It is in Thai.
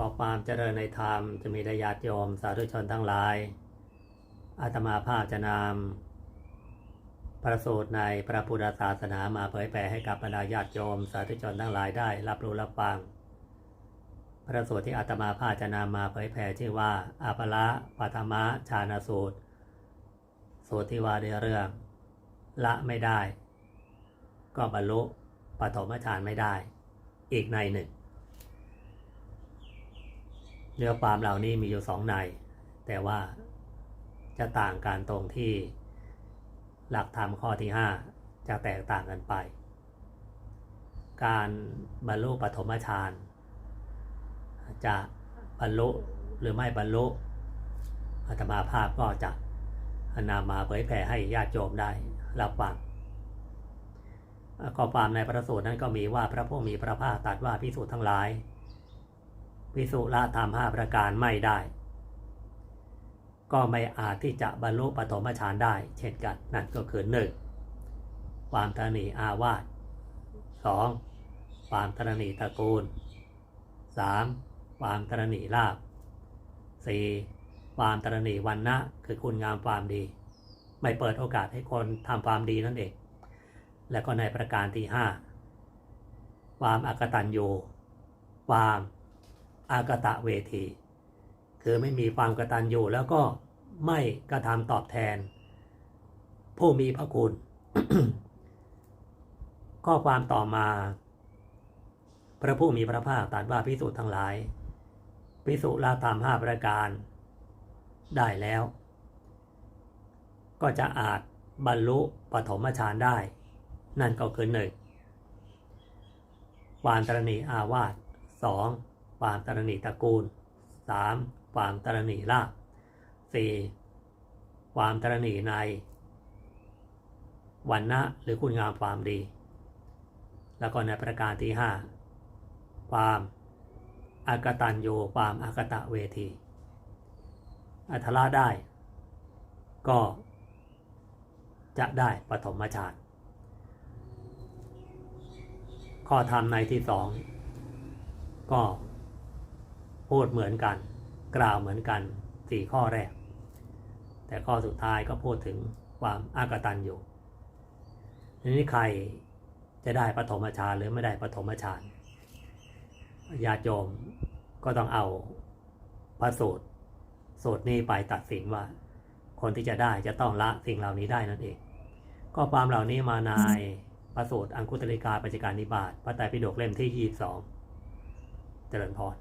ขอความเจริญในธรรมจะมีได้ญาติโยมสาธุชนทั้งหลาย อาตมาภาพจะนำประสูตรในพระพุทธศาสนามาเผยแผ่ให้กับบรรดาญาติโยมสาธุชนทั้งหลายได้รับรู้รับฟัง พระสูตรที่อาตมาภาพจะนำมาเผยแผ่ชื่อว่าอาภละปัทมะชาณสูตร สูตรที่ว่าด้วยเรื่อง ละไม่ได้ ก็บรรลุปฐมฌานไม่ได้ อีกในหนึ่ง เนื้อความเหล่านี้มีอยู่สองใน แต่ว่าจะต่างกันตรงที่หลักธรรมข้อที่ห้าจะแตกต่างกันไป การบรรลุปฐมฌานจะบรรลุหรือไม่บรรลุอาตมาภาพก็จะนำมาเผยแผ่ให้ญาติโยมได้รับฟังข้อความในพระสูตรนั้นก็มีว่าพระผู้มีพระภาคตรัสว่าพิสูจน์ทั้งหลาย พิสุละธรรมห้าประการไม่ได้ ก็ไม่อาจที่จะบรรลุปฐมฌานได้ เช่นกันนั่นก็คือหนึ่งความตระหนีอาวาสสองความตระหนีตระกูลสามความตระหนีลาภสี่ความตระหนีวันนะคือคุณงามความดี ไม่เปิดโอกาสให้คนทำความดีนั่นเอง และก็ในประการที่ห้าความอากตันยูความ อากตะเวที คือไม่มีความกตัญญูแล้วก็ไม่กระทำตอบแทน ผู้มีพระคุณ ข้อความต่อมา พระผู้มีพระภาคตรัสว่าพิสูจน์ทั้งหลาย พิสูจน์ละธรรมห้าประการ ได้แล้ว ก็จะอาจบรรลุปฐมฌานได้ นั่นก็คือหนึ่งความตรณีอาวาสสอง ความตรณีตระกูลสามความตรณีลาภสี่ความตรณีในวันนะหรือคุณงามความดี แล้วก็ในประการที่ห้าความอากตันโยความอากตะเวที อัทละได้ ก็จะได้ปฐมฌานข้อธรรมในที่สองก็ พูดเหมือนกัน กล่าวเหมือนกันสี่ข้อแรก แต่ข้อสุดท้ายก็พูดถึงความอากตันอยู่ทีนี้ใครจะได้ปฐมฌานหรือไม่ได้ปฐมฌานญาติโยมก็ต้องเอาพระสูตรสูตรนี้ไปตัดสินว่า คนที่จะได้จะต้องละสิ่งเหล่านี้ได้นั่นเอง ก็ความเหล่านี้มานายพระสูตรอังคุตริกาปัจจิการนิบาตพระไตรปิฎกเล่มที่22เจริญพร